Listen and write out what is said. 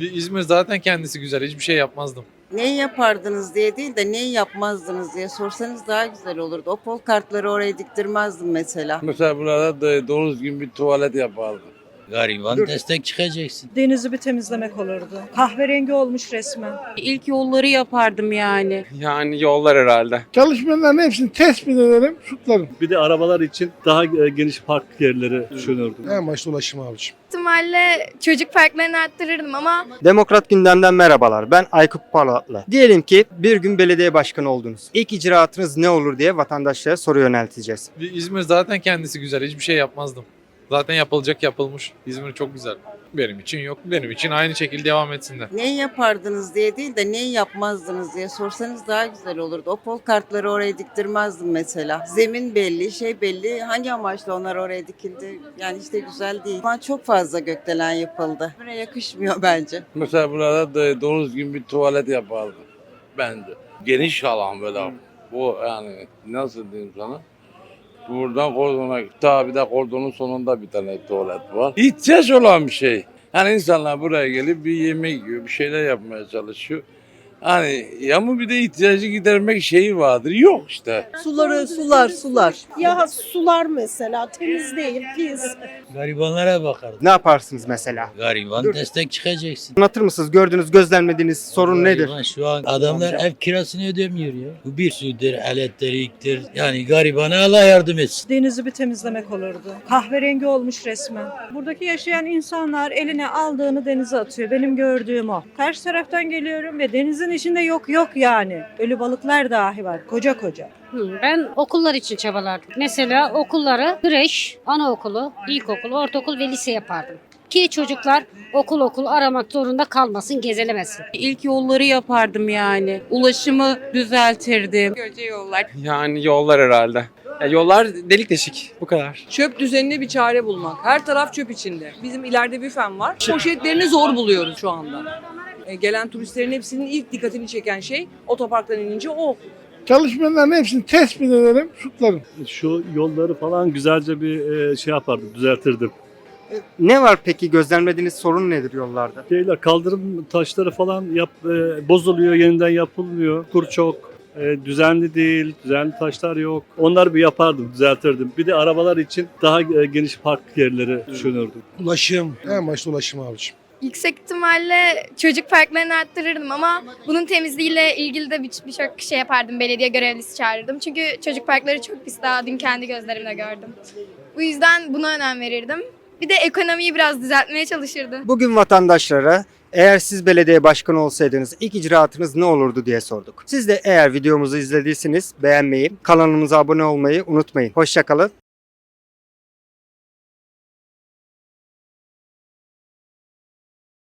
İzmir zaten kendisi güzel. Hiçbir şey yapmazdım. Neyi yapardınız diye değil de neyi yapmazdınız diye sorsanız daha güzel olurdu. O pol kartları oraya diktirmezdim mesela. Mesela burada da doğru düzgün bir tuvalet yapardı. Gariban Dur. destek çıkacaksın. Denizi bir temizlemek olurdu. Kahverengi olmuş resmen. İlk yolları yapardım yani. Yani yollar herhalde. Çalışmayanların hepsini tespit ederim, tutarım. Bir de arabalar için daha e, geniş park yerleri düşünürdüm. En başta ulaşım abiciğim. ihtimalle çocuk parklarını arttırırdım ama Demokrat gündemden merhabalar. Ben Aykut Palatlı. Diyelim ki bir gün belediye başkanı oldunuz. İlk icraatınız ne olur diye vatandaşlara soru yönelteceğiz. İzmir zaten kendisi güzel. Hiçbir şey yapmazdım. Zaten yapılacak yapılmış. İzmir çok güzel. Benim için yok. Benim için aynı şekilde devam etsinler. Neyi yapardınız diye değil de neyi yapmazdınız diye sorsanız daha güzel olurdu. O pol kartları oraya diktirmezdim mesela. Zemin belli, şey belli. Hangi amaçla onlar oraya dikildi? Yani işte güzel değil. Ama çok fazla gökdelen yapıldı. Buraya yakışmıyor bence. Mesela burada da doğru düzgün bir tuvalet yapardı. Bence. Geniş alan böyle. Bu yani nasıl diyeyim sana? Buradan kordona, ta bir de kordonun sonunda bir tane tuvalet var. İhtiyaç olan bir şey. Yani insanlar buraya gelip bir yemek yiyor, bir şeyler yapmaya çalışıyor. Hani ya mı bir de ihtiyacı gidermek şeyi vardır. Yok işte. Suları, sular, sular. Ya sular mesela temiz değil, pis. Garibanlara bakardım. Ne yaparsınız mesela? Gariban Dur. destek çıkacaksın. Anlatır mısınız? Gördüğünüz, gözlemlediğiniz sorun nedir? Gariban Şu an adamlar ev kirasını ödemiyor ya. Bu bir sürüdür, elektriktir. Yani garibana Allah yardım etsin. Denizi bir temizlemek olurdu. Kahverengi olmuş resmen. Buradaki yaşayan insanlar eline aldığını denize atıyor. Benim gördüğüm o. Karşı taraftan geliyorum ve denizin içinde yok yok yani. Ölü balıklar dahi var. Koca koca. Ben okullar için çabalardım. Mesela okulları kreş, anaokulu, ilkokul, ortaokul ve lise yapardım. Ki çocuklar okul okul aramak zorunda kalmasın, gezelemesin. İlk yolları yapardım yani. Ulaşımı düzeltirdim. Gölce yollar. Yani yollar herhalde. Ya yollar delik deşik. Bu kadar. Çöp düzenine bir çare bulmak. Her taraf çöp içinde. Bizim ileride büfem var. Poşetlerini zor buluyoruz şu anda. E, gelen turistlerin hepsinin ilk dikkatini çeken şey otoparktan inince o. Çalışmayanların hepsini tespit ederim, tutarım. Şu yolları falan güzelce bir e, şey yapardım, düzeltirdim. Ne var peki? Gözlemlediğiniz sorun nedir yollarda? Şeyler, kaldırım taşları falan yap, e, bozuluyor, yeniden yapılmıyor. Kur çok. e, düzenli değil, düzenli taşlar yok. Onları bir yapardım, düzeltirdim. Bir de arabalar için daha e, geniş park yerleri düşünürdüm. Ulaşım. En başta ulaşım abiciğim. Yüksek ihtimalle çocuk parklarını arttırırdım ama bunun temizliğiyle ilgili de bir- birçok şey yapardım. Belediye görevlisi çağırırdım. Çünkü çocuk parkları çok pis daha dün kendi gözlerimle gördüm. Bu yüzden buna önem verirdim. Bir de ekonomiyi biraz düzeltmeye çalışırdım. Bugün vatandaşlara eğer siz belediye başkanı olsaydınız ilk icraatınız ne olurdu diye sorduk. Siz de eğer videomuzu izlediyseniz beğenmeyi, kanalımıza abone olmayı unutmayın. Hoşçakalın.